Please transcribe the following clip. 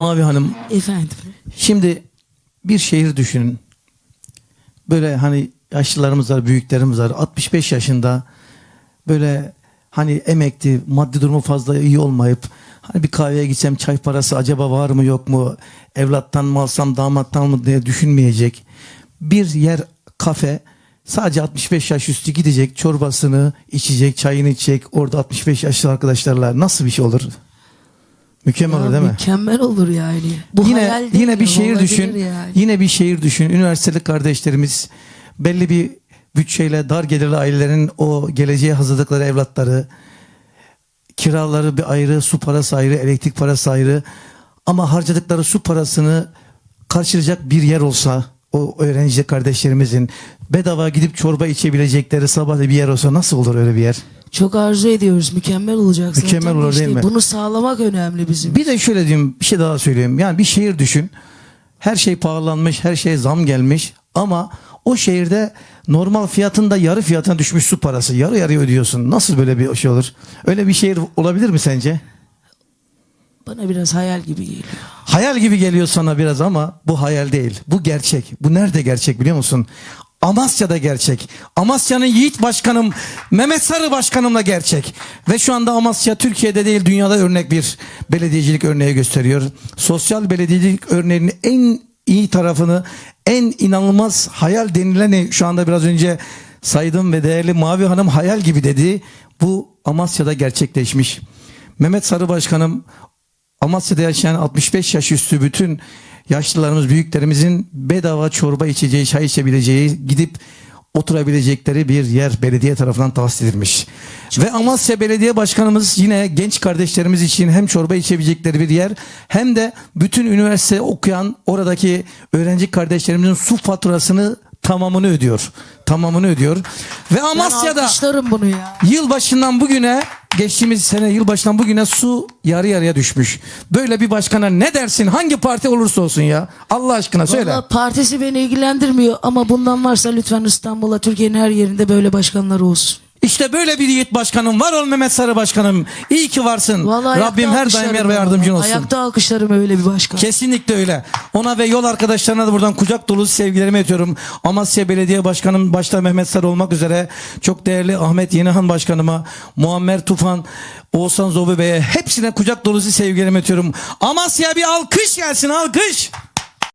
Mavi Hanım Efendim. şimdi bir şehir düşünün. Böyle hani yaşlılarımız var, büyüklerimiz var. 65 yaşında böyle hani emekli, maddi durumu fazla iyi olmayıp hani bir kahveye gitsem çay parası acaba var mı yok mu? Evlattan mı alsam damattan mı diye düşünmeyecek. Bir yer kafe sadece 65 yaş üstü gidecek çorbasını içecek, çayını içecek. Orada 65 yaşlı arkadaşlarla nasıl bir şey olur? Mükemmel olur değil mi? Mükemmel olur yani. Bu yine hayal değil, yine bir şehir düşün. Yani. Yine bir şehir düşün. Üniversiteli kardeşlerimiz belli bir bütçeyle dar gelirli ailelerin o geleceğe hazırladıkları evlatları kiraları bir ayrı, su parası ayrı, elektrik parası ayrı. Ama harcadıkları su parasını karşılayacak bir yer olsa o öğrenci kardeşlerimizin bedava gidip çorba içebilecekleri sabah bir yer olsa nasıl olur öyle bir yer? Çok arzu ediyoruz. Mükemmel olacak zaten. Mükemmel olur İşte değil mi? Bunu sağlamak önemli bizim. Bir de şöyle diyeyim bir şey daha söyleyeyim. Yani bir şehir düşün. Her şey pahalanmış, her şey zam gelmiş ama o şehirde normal fiyatında yarı fiyatına düşmüş su parası. Yarı yarıya ödüyorsun. Nasıl böyle bir şey olur? Öyle bir şehir olabilir mi sence? Bana biraz hayal gibi geliyor. Hayal gibi geliyor sana biraz ama bu hayal değil. Bu gerçek. Bu nerede gerçek biliyor musun? Amasya'da gerçek. Amasya'nın Yiğit Başkanım, Mehmet Sarı Başkanımla gerçek. Ve şu anda Amasya Türkiye'de değil dünyada örnek bir belediyecilik örneği gösteriyor. Sosyal belediyecilik örneğinin en iyi tarafını, en inanılmaz hayal denileni şu anda biraz önce saydım ve değerli Mavi Hanım hayal gibi dedi. Bu Amasya'da gerçekleşmiş. Mehmet Sarı Başkanım Amasya'da yaşayan 65 yaş üstü bütün yaşlılarımız, büyüklerimizin bedava çorba içeceği, çay içebileceği, gidip oturabilecekleri bir yer belediye tarafından tahsis edilmiş. Ve Amasya Belediye Başkanımız yine genç kardeşlerimiz için hem çorba içebilecekleri bir yer hem de bütün üniversite okuyan oradaki öğrenci kardeşlerimizin su faturasını tamamını ödüyor. Tamamını ödüyor. Ve Ben Amasya'da alkışlarım bunu ya. Yılbaşından bugüne geçtiğimiz sene yılbaşından bugüne su yarı yarıya düşmüş. Böyle bir başkana ne dersin? Hangi parti olursa olsun ya. Allah aşkına söyle. Valla partisi beni ilgilendirmiyor ama bundan varsa lütfen İstanbul'a Türkiye'nin her yerinde böyle başkanlar olsun. İşte böyle bir yiğit başkanım. Var ol Mehmet Sarı başkanım. İyi ki varsın. Vallahi Rabbim her daim yer ve yardımcın olsun. Ayakta alkışlarım öyle bir başkan. Kesinlikle öyle. Ona ve yol arkadaşlarına da buradan kucak dolusu sevgilerimi ötüyorum. Amasya Belediye Başkanım başta Mehmet Sarı olmak üzere çok değerli Ahmet Yenihan Başkanıma, Muammer Tufan, Oğuzhan Zobu Bey'e hepsine kucak dolusu sevgilerimi ötüyorum. Amasya bir alkış gelsin alkış.